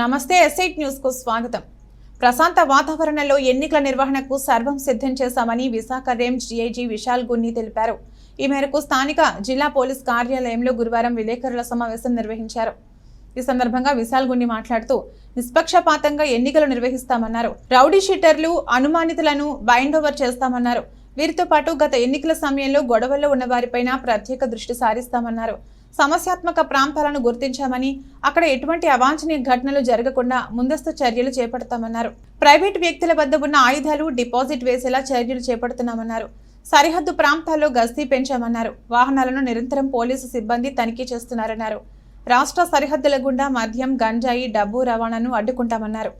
నమస్తే ఎస్ఐట్ న్యూస్కు స్వాగతం. ప్రశాంత వాతావరణంలో ఎన్నికల నిర్వహణకు సర్వం సిద్ధం చేశామని విశాఖ రేంజ్ డీఐజీ విశాల్ గున్ని తెలిపారు. ఈ మేరకు స్థానిక జిల్లా పోలీస్ కార్యాలయంలో గురువారం విలేకరుల సమావేశం నిర్వహించారు. ఈ సందర్భంగా విశాల్ గున్ని మాట్లాడుతూ నిష్పక్షపాతంగా ఎన్నికలు నిర్వహిస్తామన్నారు. రౌడీ షీటర్లు అనుమానితులను బైండ్ ఓవర్ చేస్తామన్నారు. వీరితో పాటు గత ఎన్నికల సమయంలో గొడవల్లో ఉన్న వారిపైన ప్రత్యేక దృష్టి సారిస్తామన్నారు. సమస్యాత్మక ప్రాంతాలను గుర్తించామని అక్కడ ఎటువంటి అవాంఛనీయ ఘటనలు జరగకుండా ముందస్తు చర్యలు చేపడతామన్నారు. ప్రైవేట్ వ్యక్తుల వద్ద ఉన్న ఆయుధాలు డిపాజిట్ వేసేలా చర్యలు చేపడుతున్నామన్నారు. సరిహద్దు ప్రాంతాల్లో గస్తీ పెంచామన్నారు. వాహనాలను నిరంతరం పోలీసు సిబ్బంది తనిఖీ చేస్తున్నారన్నారు. రాష్ట్ర సరిహద్దుల గుండా మద్యం గంజాయి డబ్బు రవాణాను అడ్డుకుంటామన్నారు.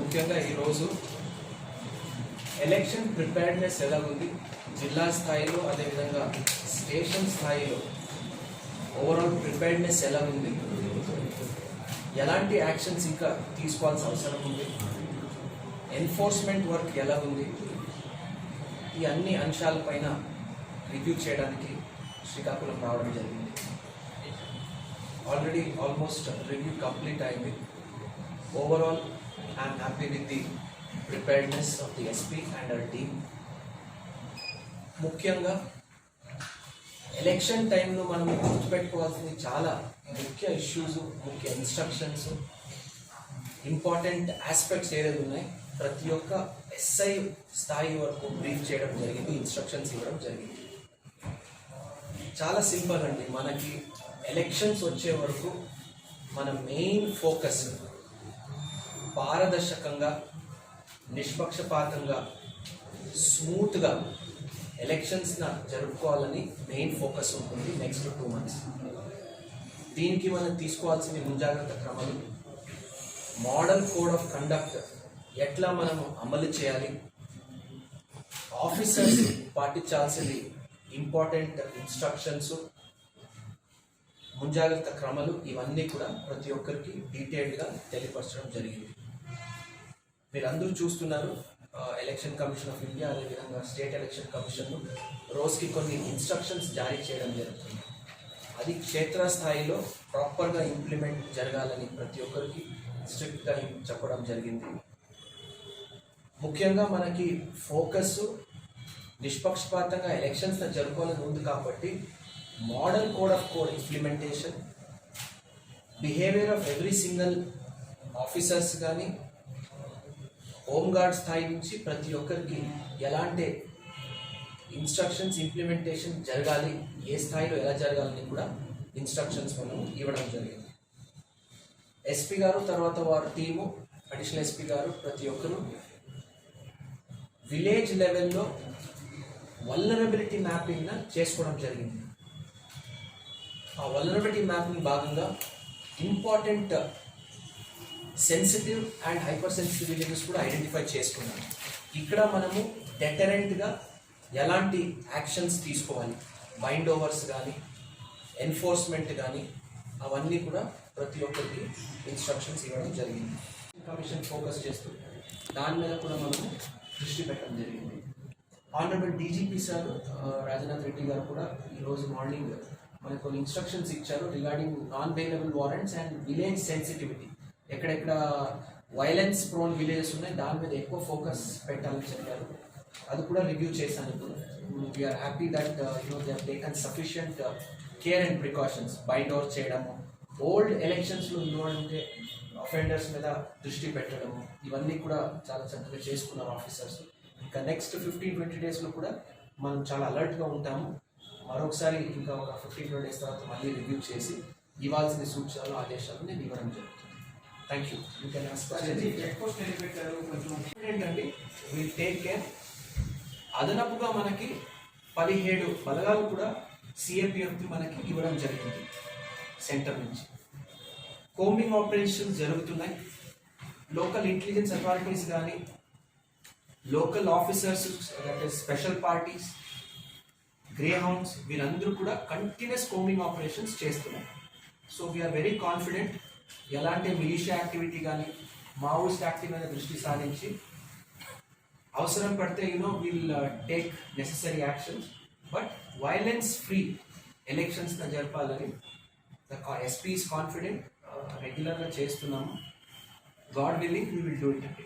ముఖ్యంగా ఈరోజు ఎలక్షన్ ప్రిపేర్నెస్ ఎలా ఉంది? జిల్లా స్థాయిలో అదేవిధంగా స్టేషన్ స్థాయిలో ఓవరాల్ ప్రిపేర్డ్నెస్ ఎలా ఉంది? ఎలాంటి యాక్షన్స్ ఇంకా తీసుకోవాల్సిన అవసరం ఉంది? ఎన్ఫోర్స్మెంట్ వర్క్ ఎలా ఉంది? ఈ అన్ని అంశాలపైన రివ్యూ చేయడానికి శ్రీకాకుళం రావడం జరిగింది. ఆల్రెడీ ఆల్మోస్ట్ రివ్యూ కంప్లీట్ అయింది. Overall I'm happy with the preparedness of the SP and our team ముఖ్యంగా ఎలక్షన్ టైంలో మనం గుర్తుపెట్టుకోవాల్సింది చాలా ముఖ్య ఇష్యూస్ ముఖ్య ఇన్స్ట్రక్షన్స్ ఇంపార్టెంట్ ఆస్పెక్ట్స్ ఏదైతే ఉన్నాయి ప్రతి ఒక్క ఎస్ఐ స్థాయి వరకు బ్రీఫ్ చేయడం జరిగింది ఇన్స్ట్రక్షన్స్ ఇవ్వడం జరిగింది. చాలా సింపుల్ అండి. మనకి ఎలక్షన్స్ వచ్చే వరకు మన మెయిన్ ఫోకస్ పారదర్శకంగా నిష్పక్షపాతంగా స్మూత్గా ఎలక్షన్స్ జరుపుకోవాలని మెయిన్ ఫోకస్ ఉంటుంది నెక్స్ట్ టూ మంత్స్ దీనికి మనం తీసుకోవాల్సిన ముంజాగ్రత్త క్రమాలు. మోడల్ కోడ్ ఆఫ్ కండక్ట్ ఎట్లా మనం అమలు చేయాలి? ఆఫీసర్స్ పాటించాల్సింది ఇంపార్టెంట్ ఇన్స్ట్రక్షన్స్ ముంజాగ్రత్త క్రమాలు ఇవన్నీ కూడా ప్రతి ఒక్కరికి డీటెయిల్డ్గా తెలియపరచడం జరిగింది. మీరందరూ చూస్తున్నారు ఎలక్షన్ కమిషన్ ఆఫ్ ఇండియా అదేవిధంగా స్టేట్ ఎలక్షన్ కమిషన్ రోజుకి కొన్ని ఇన్స్ట్రక్షన్స్ జారీ చేయడం జరుగుతుంది. అది క్షేత్రస్థాయిలో ప్రాపర్గా ఇంప్లిమెంట్ జరగాలని ప్రతి ఒక్కరికి స్ట్రిక్ట్గా చెప్పడం జరిగింది. ముఖ్యంగా మనకి ఫోకస్ నిష్పక్షపాతంగా ఎలక్షన్స్ జరుపుకోవాలని ఉంది కాబట్టి model code of code implementation behaviour of every single officers కానీ హోమ్ గార్డ్ స్థాయి నుంచి ప్రతి ఒక్కరికి ఎలాంటి ఇన్స్ట్రక్షన్స్ ఇంప్లిమెంటేషన్ జరగాలి ఏ స్థాయిలో ఎలా జరగాలని కూడా ఇన్స్ట్రక్షన్స్ మనం ఇవ్వడం జరిగింది. ఎస్పీ గారు తర్వాత వారి టీము అడిషనల్ ఎస్పీ గారు ప్రతి ఒక్కరు విలేజ్ లెవెల్లో వల్నరబిలిటీ మ్యాపింగ్ చేసుకోవడం జరిగింది. ఆ వల్నరబిలిటీ మ్యాపింగ్ భాగంగా important sensitive and hyper sensitive villages కూడా ఐడెంటిఫై చేసుకున్నాం. ఇక్కడ మనము డెటరెంట్గా ఎలాంటి యాక్షన్స్ తీసుకోవాలి? మైండ్ ఓవర్స్ కానీ ఎన్ఫోర్స్మెంట్ కానీ అవన్నీ కూడా ప్రతి ఒక్కరికి ఇన్స్ట్రక్షన్స్ ఇవ్వడం జరిగింది. కమిషన్ ఫోకస్ చేస్తూ దాని మీద కూడా మనము దృష్టి పెట్టడం జరిగింది. Honourable DGP sir Rajanath Reddy గారు కూడా ఈరోజు మార్నింగ్ మనకు కొన్ని ఇన్స్ట్రక్షన్స్ ఇచ్చారు regarding non bailable warrants and village sensitivity ఎక్కడెక్కడ వైలెన్స్ ప్రోన్ విలేజెస్ ఉన్నాయి దాని మీద ఎక్కువ ఫోకస్ పెట్టాలని చెప్పారు. అది కూడా రివ్యూ చేశాను ఇప్పుడు. We're happy that you know they taken sufficient care and precautions bind over చేయడము ఓల్డ్ ఎలక్షన్స్లో ఉన్నవాళ్ళంటే అఫెండర్స్ మీద దృష్టి పెట్టడము ఇవన్నీ కూడా చాలా చక్కగా చేసుకున్నారు ఆఫీసర్స్ ఇంకా నెక్స్ట్ ఫిఫ్టీన్ ట్వంటీ డేస్లో కూడా మనం చాలా అలర్ట్గా ఉంటాము. మరొకసారి ఇంకా ఒక ఫిఫ్టీన్ ట్వంటీ డేస్ తర్వాత మళ్ళీ రివ్యూ చేసి ఇవ్వాల్సిన సూచనలు ఆదేశాలు నేను ఇవ్వడం జరుగుతుంది. థ్యాంక్ యూ యూ కెన్ ఏంటండి విల్ టేక్ కేర్ అదనపుగా మనకి పదిహేడు బలగాలు కూడా సిఏపిఎఫ్ మనకి ఇవ్వడం జరిగింది సెంటర్ నుంచి. కోంబింగ్ ఆపరేషన్స్ జరుగుతున్నాయి. లోకల్ ఇంటెలిజెన్స్ అథారిటీస్ కానీ local officers that is special parties Greyhounds వీరందరూ కూడా కంటిన్యూస్ కోంబింగ్ ఆపరేషన్స్ చేస్తున్నారు సో వీఆర్ వెరీ కాన్ఫిడెంట్ ఎలాంటి మిలిషియా యాక్టివిటీ కానీ మావోయిస్ట్ యాక్టివ్ మీద దృష్టి సారించి అవసరం పడితే you know will take necessary actions but violence free elections జరపాలని ద ఎస్పీ ఈస్ కాన్ఫిడెంట్ రెగ్యులర్గా చేస్తున్నాము. God willing we will do it అండి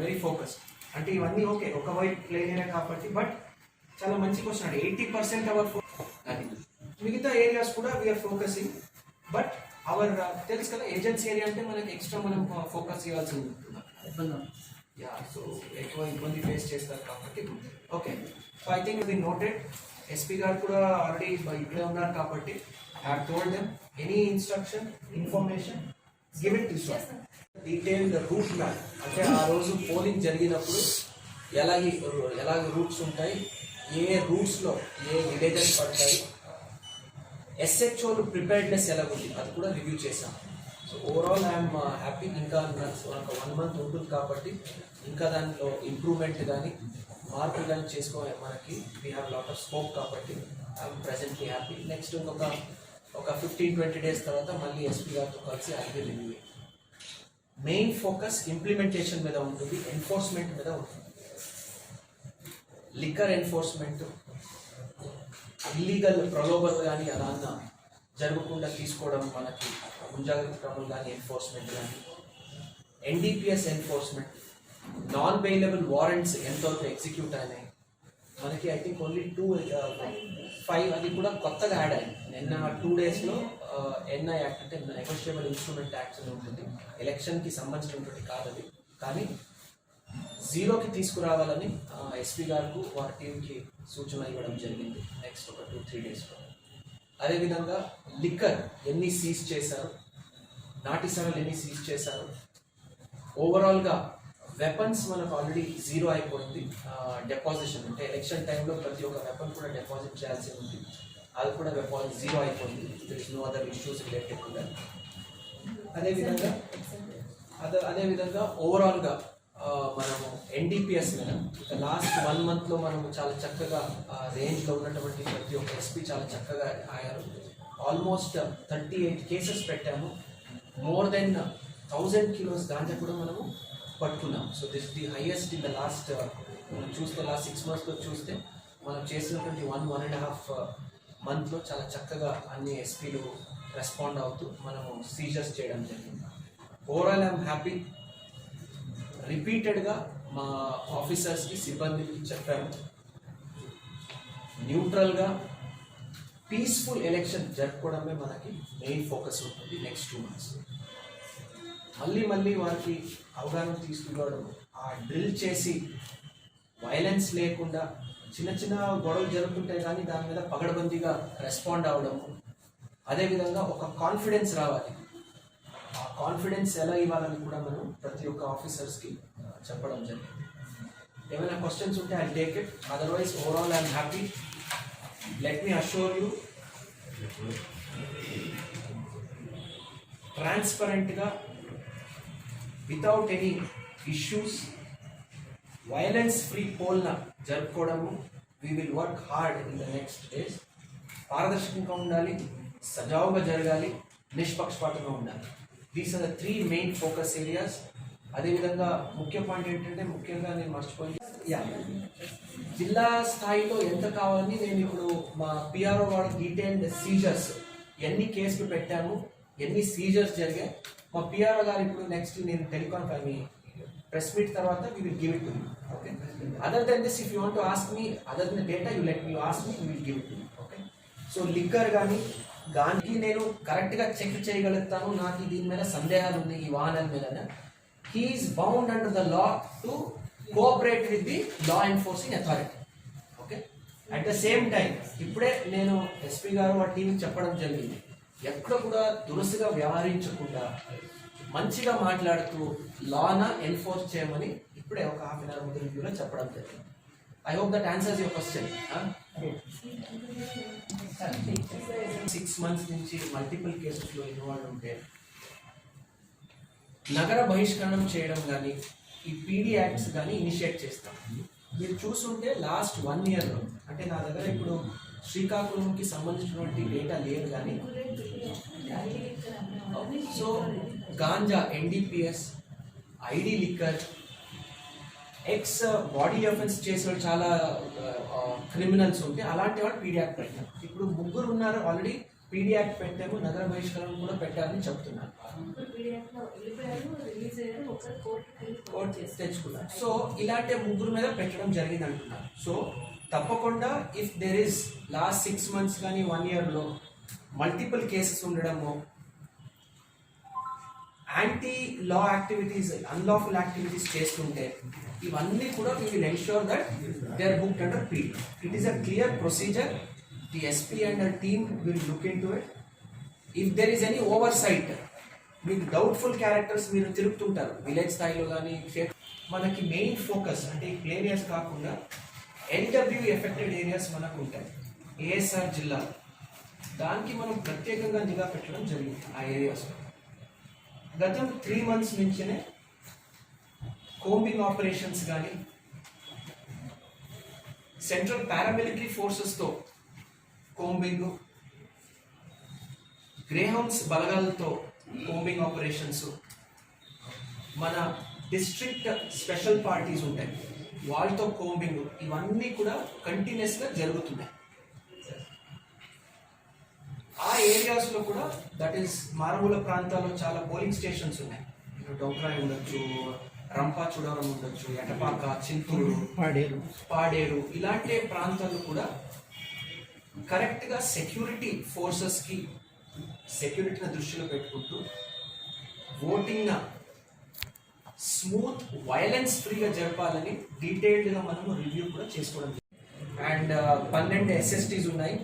వెరీ ఫోకస్డ్ అంటే ఇవన్నీ ఓకే ఒక వైపు ప్లేనే కాబట్టి బట్ చాలా మంచి క్వశ్చన్ ఎయిటీ పర్సెంట్ అవర్ అది మిగతా ఏరియాస్ కూడా వీఆర్ ఫోకసింగ్ బట్ అవర్ తెలుసు కదా ఏజెన్సీ ఏరియా అంటే మనకి ఎక్స్ట్రా మనం ఫోకస్ చేయాల్సి ఉంటుంది. యా సో ఎక్కువ ఇబ్బంది ఫేస్ చేస్తారు కాబట్టి. Okay so I think the noted SP గారు కూడా ఆల్రెడీ ఇక్కడే ఉన్నారు కాబట్టి have told them any instruction information give it this detailed route map అంటే ఆ రోజు పోలింగ్ జరిగినప్పుడు ఎలాగే ఎలాగ రూట్స్ ఉంటాయి ఏ రూట్స్లో ఏ విలేజెస్ పడతాయి ఎస్హెచ్ఓలు ప్రిపేర్డ్నెస్ ఉంది అది కూడా రివ్యూ చేశాం. సో ఓవరాల్ ఐఎమ్ హ్యాపీ ఇంకా నాకు వన్ మంత్ ఉంటుంది కాబట్టి ఇంకా దాంట్లో ఇంప్రూవ్మెంట్ కానీ మార్పులు కానీ చేసుకో మనకి we have lot of scope కాబట్టి ఐఎమ్ ప్రజెంట్లీ హ్యాపీ నెక్స్ట్ ఇంకొక ఒక ఫిఫ్టీన్ ట్వంటీ డేస్ తర్వాత మళ్ళీ ఎస్పీ గారితో కలిసి ఐదు రివ్యూ మెయిన్ ఫోకస్ ఇంప్లిమెంటేషన్ మీద ఉంటుంది ఎన్ఫోర్స్మెంట్ మీద ఉంటుంది. లిక్కర్ ఎన్ఫోర్స్మెంట్ ఇల్లీగల్ ప్రలోభాలు కానీ అలా జరగకుండా తీసుకోవడం మనకి ముంజాగ్రత్త క్రమం కానీ ఎన్ఫోర్స్మెంట్ కానీ NDPS enforcement non bailable warrants ఎంతవరకు ఎగ్జిక్యూట్ అయినాయి. మనకి I think only two five అది కూడా కొత్తగా యాడ్ అయింది నిన్న టూ డేస్లో ఎన్ఐ యాక్ట్ అంటే నెగోషియబుల్ ఇన్స్ట్రుమెంట్ యాక్ట్ అని ఉంటుంది. ఎలక్షన్కి సంబంధించినటువంటి కాదు అది. కానీ జీరోకి తీసుకురావాలని ఎస్పీ గారికి వారి టీంకి సూచన ఇవ్వడం జరిగింది నెక్స్ట్ ఒక టూ త్రీ డేస్లో అదేవిధంగా లిక్కర్ ఎన్ని సీజ్ చేశారు నాటి సరలు ఎన్ని సీజ్ చేశారు ఓవరాల్గా వెపన్స్ మనకు ఆల్రెడీ జీరో అయిపోయింది డెపాజిషన్ అంటే ఎలక్షన్ టైంలో ప్రతి ఒక్క వెపన్ కూడా డిపాజిట్ చేయాల్సి ఉంది అది కూడా వెపన్ జీరో అయిపోయింది there is no other issues related to that అదేవిధంగా అదే అదేవిధంగా ఓవరాల్గా మనము ఎన్డీపీఎస్ మీద లాస్ట్ వన్ మంత్లో మనము చాలా చక్కగా రేంజ్లో ఉన్నటువంటి ప్రతి ఒక్క ఎస్పీ చాలా చక్కగా ఆయారు ఆల్మోస్ట్ థర్టీ ఎయిట్ కేసెస్ పెట్టాము. More than thousand kilos ganja కూడా మనము పట్టుకున్నాం. So this the highest in the last మనం చూస్తే లాస్ట్ సిక్స్ మంత్స్లో చూస్తే మనం చేసినటువంటి వన్ వన్ అండ్ హాఫ్ మంత్లో చాలా చక్కగా అన్ని ఎస్పీలు రెస్పాండ్ అవుతూ మనము సీజర్స్ చేయడం జరిగింది. ఓవరాల్ ఐఎమ్ హ్యాపీ రిపీటెడ్గా మా ఆఫీసర్స్కి సిబ్బందికి చెప్పాము. న్యూట్రల్గా పీస్ఫుల్ ఎలక్షన్ జరుపుకోవడమే మనకి మెయిన్ ఫోకస్ ఉంటుంది నెక్స్ట్ టూ మంత్స్ మళ్ళీ మళ్ళీ వారికి అవగాహన తీసుకురావడం ఆ డ్రిల్ చేసి వైలెన్స్ లేకుండా చిన్న చిన్న గొడవలు జరుగుతుంటాయి కానీ దాని మీద పగడబందీగా రెస్పాండ్ అవ్వడము అదేవిధంగా ఒక కాన్ఫిడెన్స్ రావాలి. కాన్ఫిడెన్స్ ఎలా ఇవ్వాలని కూడా మనం ప్రతి ఒక్క ఆఫీసర్స్కి చెప్పడం జరిగింది. ఏమైనా క్వశ్చన్స్ ఉంటే I take it otherwise overall I'm happy let me assure you ట్రాన్స్పరెంట్గా without any issues violence free పోల్న జరుపుకోవడము we will work hard in the next days పారదర్శకంగా ఉండాలి సజావుగా జరగాలి నిష్పక్షపాతంగా ఉండాలి. These are the three main focus areas అదేవిధంగా ముఖ్య point ఏంటంటే ముఖ్యంగా నేను మర్చిపోయి యా జిల్లా స్థాయిలో ఎంత కావాలని నేను ఇప్పుడు మా పిఆర్ఓ వాడి డీటెయిల్డ్ సీజర్స్ ఎన్ని కేసులు పెట్టాము ఎన్ని సీజర్స్ జరిగాయి. మా పిఆర్ఓ గారు ఇప్పుడు నెక్స్ట్ నేను టెలికాన్ మీ ప్రెస్ మీట్ తర్వాత we will give it to you okay other than this if you want to ask me other than data you let you ask me will give it to you okay so liquor కానీ దానికి నేను కరెక్ట్గా check చేయగలుగుతాను. నాకు దీని మీద సందేహాలు ఉన్నాయి ఈ వాహనాల మీద. He is bound under the law to cooperate with the law enforcing authority okay at the same time ఇప్పుడే నేను ఎస్పీ గారు ఆ టీవీకి చెప్పడం జరిగింది. ఎక్కడ కూడా దురుసుగా వ్యవహరించకుండా మంచిగా మాట్లాడుతూ లాన ఎన్ఫోర్స్ చేయమని ఇప్పుడే ఒక హాఫ్ అన్ అవర్ ముందు రివ్యూలో చెప్పడం జరిగింది. I hope that answers your question six months నుంచి మల్టిపుల్ కేసెస్లో ఇన్వాల్వ్ ఉంటే నగర బహిష్కరణం చేయడం కానీ ఈ పీడీ యాక్ట్స్ కానీ ఇనిషియేట్ చేస్తాం. మీరు చూసుంటే లాస్ట్ వన్ ఇయర్లో అంటే నా దగ్గర ఇప్పుడు శ్రీకాకుళంకి సంబంధించినటువంటి డేటా లేదు కానీ so ganja NDPS ID liquor ex body offence చేసే వాళ్ళు చాలా క్రిమినల్స్ ఉంటే అలాంటి వాళ్ళు పీడీ యాక్ట్ పెట్టినారు ఇప్పుడు ముగ్గురు ఉన్నారు ఆల్రెడీ పీడీ యాక్ట్ పెట్టాము నగర బహిష్కరణ కూడా కోర్టుకి కోర్టు తెచ్చుకున్నాను సో ఇలాంటి ముగ్గురు మీద పెట్టడం జరిగింది అంటున్నాను సో తప్పకుండా if there is last six months కానీ వన్ ఇయర్లో మల్టిపుల్ కేసెస్ ఉండడము anti law activities unlawful activities చేస్తుంటే ఇవన్నీ కూడా we will ensure that they are book under P it is a clear procedure the SP and a team will look into it if there is any oversight మీకు doubtful characters మీరు తిరుగుతుంటారు. Village స్థాయిలో కానీ మనకి main focus అంటే ఈ areas కాకుండా NW affected areas మనకు ఉంటాయి. ఏఎస్ఆర్ జిల్లా దానికి మనం ప్రత్యేకంగా నిఘా పెట్టడం జరిగింది ఆ ఏరియాస్లో గతం త్రీ మంత్స్ నుంచినే కోంబింగ్ ఆపరేషన్స్ కానీ సెంట్రల్ పారామిలిటరీ ఫోర్సెస్తో కోంబింగ్ గ్రేహౌండ్స్ బలగాలతో కోంబింగ్ ఆపరేషన్స్ మన డిస్ట్రిక్ట్ స్పెషల్ పార్టీస్ ఉంటాయి. వాళ్ళతో కోంబింగ్ ఇవన్నీ కూడా కంటిన్యూస్గా జరుగుతున్నాయి. ఆ ఏరియాస్లో కూడా దట్ ఈస్ మారుమూల ప్రాంతాల్లో చాలా పోలింగ్ స్టేషన్స్ ఉన్నాయి. ఇప్పుడు డొంకరాయి ఉండొచ్చు రంపాచుడవరం ఉండొచ్చు ఎటపాక చింతూరు పాడేరు. పాడేరు ఇలాంటి ప్రాంతాలు కూడా కరెక్ట్గా సెక్యూరిటీ ఫోర్సెస్కి సెక్యూరిటీని దృష్టిలో పెట్టుకుంటూ ఓటింగ్ స్మూత్ వైలెన్స్ ఫ్రీగా జరపాలని డీటెయిల్డ్గా మనము రివ్యూ కూడా చేసుకోవడం అండ్ పన్నెండు ఎస్ఎస్టీస్ ఉన్నాయి.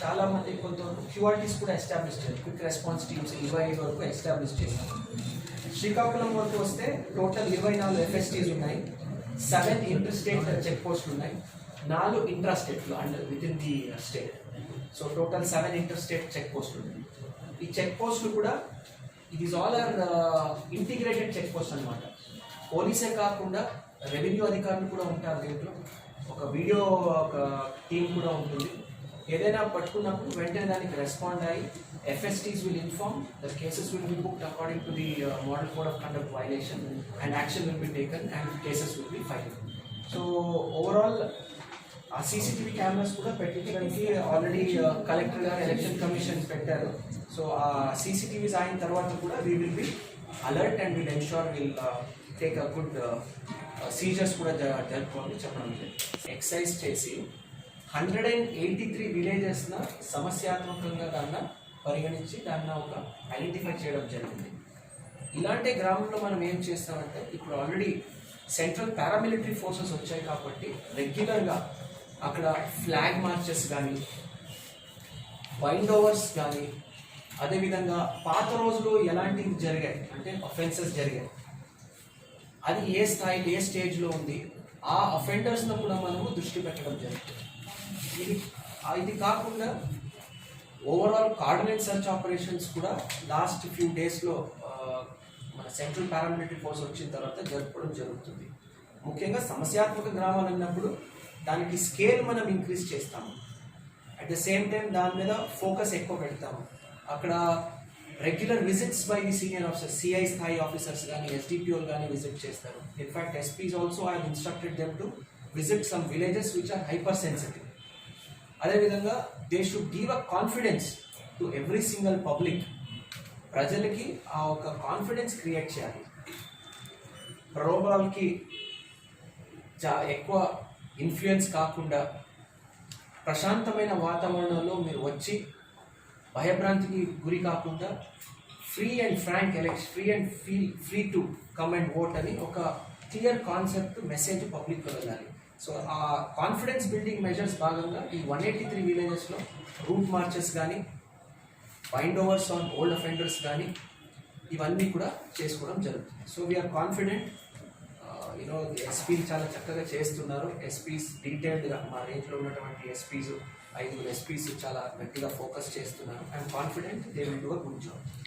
చాలా మంది కొంత క్యూఆర్టీస్ కూడా ఎస్టాబ్లిష్ చేయాలి. క్విక్ రెస్పాన్స్ టీమ్స్ ఇరవై ఐదు వరకు ఎస్టాబ్లిష్ చేశారు శ్రీకాకుళం వరకు వస్తే టోటల్ ఇరవై నాలుగు ఎఫ్ఎస్టీస్ ఉన్నాయి. సెవెన్ ఇంటర్ స్టేట్ చెక్ పోస్టులు ఉన్నాయి. నాలుగు intra స్టేట్లు under within the state so total seven inter state check పోస్టులు ఉన్నాయి. ఈ చెక్ పోస్టులు కూడా it is all are integrated check post అనమాట పోలీసే కాకుండా రెవెన్యూ అధికారులు కూడా ఉంటారు దీంట్లో. ఒక వీడియో ఒక టీం కూడా ఉంటుంది. ఏదైనా పట్టుకున్నప్పుడు వెంటనే దానికి రెస్పాండ్ అయ్యి FSTs will inform the cases will be booked according to the model code of conduct violation and action will be taken and cases will be file so overall ఆ CCTV cameras కూడా పెట్టించడానికి already collector గారు election commission పెట్టారు. So ఆ CCTVs అయిన తర్వాత కూడా we will be alert and will ensure will take a good seizures కూడా జరుపుకోవాలని చెప్పడం ఎక్సైజ్ చేసి హండ్రెడ్ అండ్ ఎయిటీ త్రీ విలేజెస్న సమస్యాత్మకంగా దాన్ని పరిగణించి దాన్ని ఒక ఐడెంటిఫై చేయడం జరిగింది. ఇలాంటి గ్రామంలో మనం ఏం చేస్తామంటే ఇప్పుడు ఆల్రెడీ సెంట్రల్ పారామిలిటరీ ఫోర్సెస్ వచ్చాయి కాబట్టి రెగ్యులర్గా అక్కడ ఫ్లాగ్ మార్చెస్ కానీ వైండ్ ఓవర్స్ కానీ అదేవిధంగా పాత రోజులు ఎలాంటివి జరిగాయి అంటే అఫెన్సెస్ జరిగాయి. అది ఏ స్థాయి ఏ స్టేజ్లో ఉంది ఆ అఫెండర్స్ను కూడా మనము దృష్టి పెట్టడం జరుగుతుంది. ఇది ఇది కాకుండా ఓవరాల్ కార్డినేట్ సర్చ్ ఆపరేషన్స్ కూడా లాస్ట్ ఫ్యూ డేస్లో మన సెంట్రల్ పారామిలిటరీ ఫోర్స్ వచ్చిన తర్వాత జరుపుకోవడం జరుగుతుంది. ముఖ్యంగా సమస్యాత్మక గ్రామాలు అన్నప్పుడు దానికి స్కేల్ మనం ఇంక్రీజ్ చేస్తాము. అట్ ద సేమ్ టైం దాని మీద ఫోకస్ ఎక్కువ పెడతాము. అక్కడ regular visits by the senior officer CI స్థాయి ఆఫీసర్స్ కానీ ఎస్డిపిఓలు కానీ విజిట్ చేస్తారు. In fact SPs also I instructed them to visit some villages which are hyper sensitive అదేవిధంగా they should give a confidence to every single public ప్రజలకి ఆ ఒక confidence create చేయాలి. ప్రలోభాలకి చా ఎక్కువ ఇన్ఫ్లుయెన్స్ కాకుండా ప్రశాంతమైన వాతావరణంలో మీరు వచ్చి భయభ్రాంతికి గురి కాకుండా free and frank election free and feel free to come and vote అని ఒక క్లియర్ కాన్సెప్ట్ మెసేజ్ పబ్లిక్ వెళ్ళాలి. సో ఆ కాన్ఫిడెన్స్ బిల్డింగ్ మెజర్స్ భాగంగా ఈ వన్ ఎయిటీ త్రీ విలేజెస్లో రూట్ మార్చెస్ కానీ bind overs on old offenders కానీ ఇవన్నీ కూడా చేసుకోవడం జరుగుతుంది. So we're confident you know SP చాలా చక్కగా చేస్తున్నారు. ఎస్పీస్ డీటెయిల్డ్గా మా రేంజ్లో ఉన్నటువంటి ఎస్పీస్ ఐదుగురు ఎస్పీస్ చాలా గట్టిగా ఫోకస్ చేస్తున్నారు. I'm confident they will do a good job